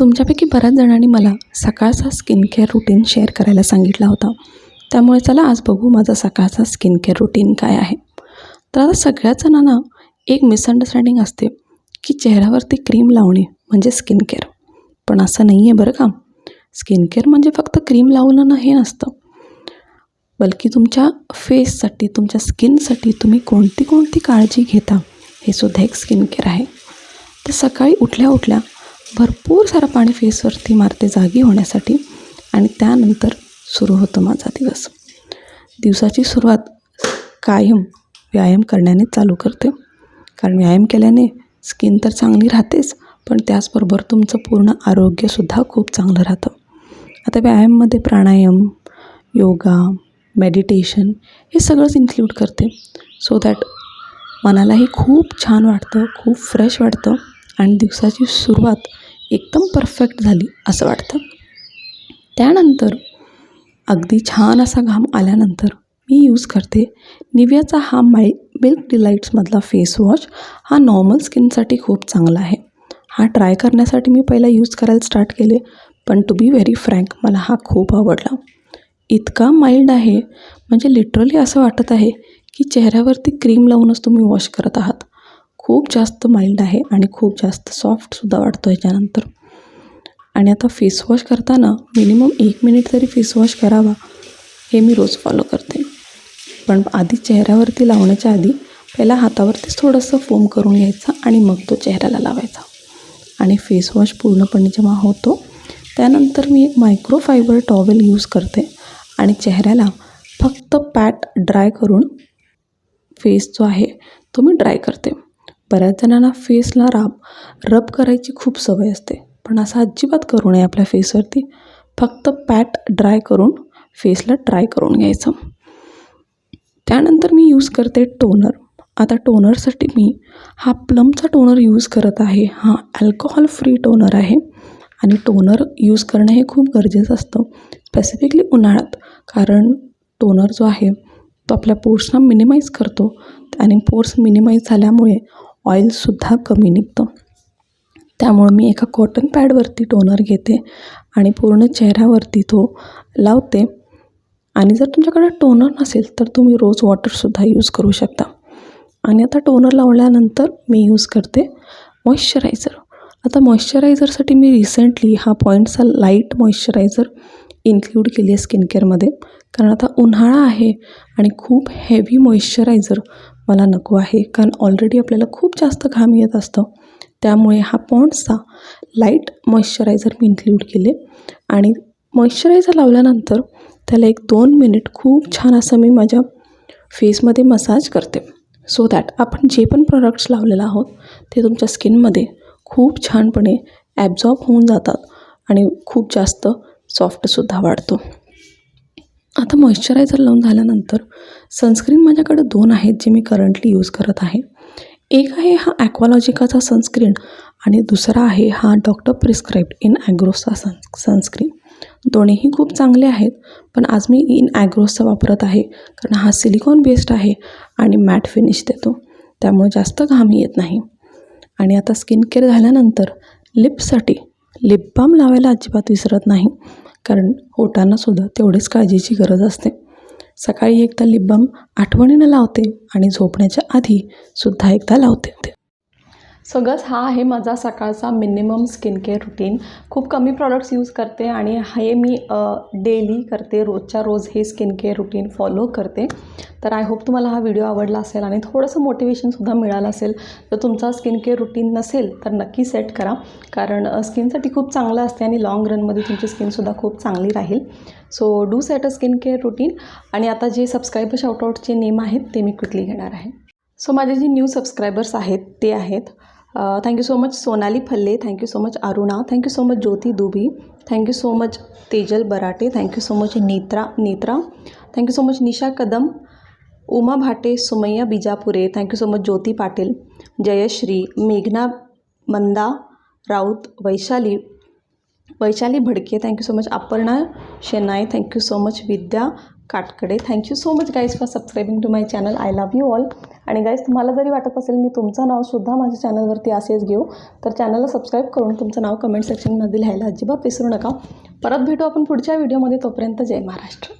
तुमच्यापैकी बऱ्याच जणांनी मला सकाळचा स्किन केअर रुटीन शेअर करायला सांगितला होता. त्यामुळे चला आज बघू माझा सकाळचा स्किन केअर रुटीन काय आहे. तर आता सगळ्याच जणांना एक मिसअंडरस्टँडिंग असते की चेहऱ्यावरती क्रीम लावणे म्हणजे स्किन केअर पण असं नाही आहे बरं का? स्किन केअर म्हणजे फक्त क्रीम लावणं हे नसतं. बल्कि तुमच्या फेससाठी तुमच्या स्किनसाठी तुम्ही कोणती कोणती काळजी घेता हे सुद्धा एक स्किन केअर आहे. तर सकाळी उठल्या उठल्या भरपूर सारं पाणी फेसवरती मारते जागी होण्यासाठी आणि त्यानंतर सुरू होतो माझा दिवस. दिवसाची सुरुवात कायम व्यायाम करण्याने चालू करते. कारण व्यायाम केल्याने स्किन तर चांगली राहतेच पण त्याचबरोबर तुमचं पूर्ण आरोग्यसुद्धा खूप चांगलं राहतं. आता व्यायाममध्ये प्राणायाम योगा मेडिटेशन हे सगळंच इन्क्ल्यूड करते. सो दॅट मनालाही खूप छान वाटतं खूप फ्रेश वाटतं. आणि दिवसाची सुरुवात एकदम परफेक्ट झाली असं वाटतं. त्यानंतर अगदी छान असा घाम आल्यानंतर मी यूज करते निव्याचा हा माय मिल्क डिलाईट्समधला फेस वॉश हा नॉर्मल स्किनसाठी खूप चांगला आहे. हा ट्राय करण्यासाठी मी पहिला यूज करायला स्टार्ट केले पण टू बी व्हेरी फ्रँक मला हा खूप आवडला. इतका माइल्ड आहे म्हणजे लिटरली असं वाटत आहे की चेहऱ्यावरती क्रीम लावूनच तुम्ही वॉश करत आहात. खूप जास्त माइल्ड आहे आणि खूप जास्त सॉफ्टसुद्धा वाटतो ह्याच्यानंतर आणि आता फेसवॉश करताना मिनिमम एक मिनिट तरी फेसवॉश करावा हे मी रोज फॉलो करते. पण आधी चेहऱ्यावरती लावण्याच्या आधी पहिला हातावरतीच थोडंसं फोम करून घ्यायचा आणि मग तो चेहऱ्याला लावायचा. आणि फेसवॉश पूर्णपणे जेव्हा होतो त्यानंतर मी एक मायक्रोफायबर टॉवेल यूज करते आणि चेहऱ्याला फक्त पॅट ड्राय करून फेस जो आहे तो मी ड्राय करते. बऱ्याच जणांना फेसला राब रब करायची खूप सवय असते. पण असं अजिबात करू नये आपल्या फेसवरती फक्त पॅट ड्राय करून फेसला ड्राय करून घ्यायचं. त्यानंतर मी यूज करते टोनर आता टोनरसाठी मी हा प्लमचा टोनर यूज करत आहे. हा अल्कोहोल फ्री टोनर आहे. आणि टोनर यूज करणं हे खूप गरजेचं असतं. स्पेसिफिकली उन्हाळ्यात. कारण टोनर जो आहे तो आपल्या पोर्सना मिनिमाइज करतो. आणि पोर्स मिनिमाइज झाल्यामुळे ऑइलसुद्धा कमी निघतं. त्यामुळं मी एका कॉटन पॅडवरती टोनर घेते आणि पूर्ण चेहऱ्यावरती तो लावते. आणि जर तुमच्याकडे टोनर नसेल तर तुम्ही रोज वॉटरसुद्धा यूज करू शकता. आणि आता टोनर लावल्यानंतर मी यूज करते मॉइश्चरायझर आता मॉइश्चरायझरसाठी मी रिसेंटली हा पॉईंटचा लाइट मॉइश्चरायझर इन्क्लूड केली आहे स्किन केअरमध्ये कारण आता उन्हाळा आहे आणि खूप हेवी मॉइश्चरायझर मला नको आहे कारण ऑलरेडी आपल्याला खूप जास्त घाम येत असतं. त्यामुळे हा पॉन्ड्सचा लाइट मॉइश्चरायझर मी इन्क्ल्यूड केले. आणि मॉइश्चरायझर लावल्यानंतर त्याला एक दोन मिनिट खूप छान असं मी माझ्या फेसमध्ये मसाज करते. सो दॅट आपण जे पण प्रोडक्ट्स लावलेलं आहोत ते तुमच्या स्किनमध्ये खूप छानपणे ॲब्झॉर्ब होऊन जातात आणि खूप जास्त सॉफ्टसुद्धा वाढतो. आता मॉइश्चरायझर लावून झाल्यानंतर सनस्क्रीन माझ्याकडे दोन आहेत जे मी करंटली यूज करत आहे. एक आहे हा ॲक्वालॉजिकाचा सनस्क्रीन आणि दुसरा आहे हा डॉक्टर प्रिस्क्राईब्ड इन ॲग्रोसचा सन सनस्क्रीन दोन्हीही खूप चांगले आहेत पण आज मी इन ॲग्रोसचा वापरत आहे कारण हा सिलिकॉन बेस्ड आहे आणि मॅट फिनिश देतो. त्यामुळे जास्त घाम येत नाही. आणि आता स्किन केअर झाल्यानंतर लिपसाठी लिप बाम लावायला अजिबात विसरत नाही. कारण सुद्धा तेवढीच काळजीची गरज असते. सकाळी एकदा लिप आठवणीनं लावते आणि झोपण्याच्या आधी सुद्धा एकदा लावते ते. सगळंच हा आहे माझा सकाळचा मिनिमम स्किन केअर रुटीन खूप कमी प्रॉडक्ट्स यूज करते आणि हे मी डेली करते. रोजच्या रोज हे स्किन केअर रुटीन फॉलो करते. तर आय होप तुम्हाला हा व्हिडिओ आवडला असेल आणि थोडंसं मोटिवेशनसुद्धा मिळालं असेल. जर तुमचा स्किन केअर रुटीन नसेल तर नक्की सेट करा. कारण स्किनसाठी खूप चांगलं असते आणि लॉंग रनमध्ये तुमची स्किनसुद्धा खूप चांगली राहील. So do set a skin care routine आणि आता जे सबस्क्राईबर शॉटआउटचे नेम आहेत ते मी क्विकली घेणार आहे. सो माझे जे न्यू सबस्क्रायबर्स आहेत ते आहेत thank you so much Sonali Phalle thank you so much Aruna thank you so much Jyoti Dubi thank you so much Tejal Barate thank you so much Netra Netra thank you so much Nisha Kadam Uma Bhate Sumaiya Bijapure thank you so much Jyoti Patil Jayashree मेघना Manda Raut Vaishali Vaishali Bhadke thank you so much Aparna Shenoy thank you so much Vidya Katkade. Thank you so much guys for subscribing to my channel I love you all आणि guys तुम्हाला जरी वाटत असेल मी तुमचं नावसुद्धा माझ्या चॅनलवरती असेच घेऊ तर चॅनलला सबस्क्राईब करून तुमचं नाव कमेंट सेक्शनमध्ये लिहायला अजिबात विसरू नका. परत भेटू आपण पुढच्या व्हिडिओमध्ये तोपर्यंत जय महाराष्ट्र.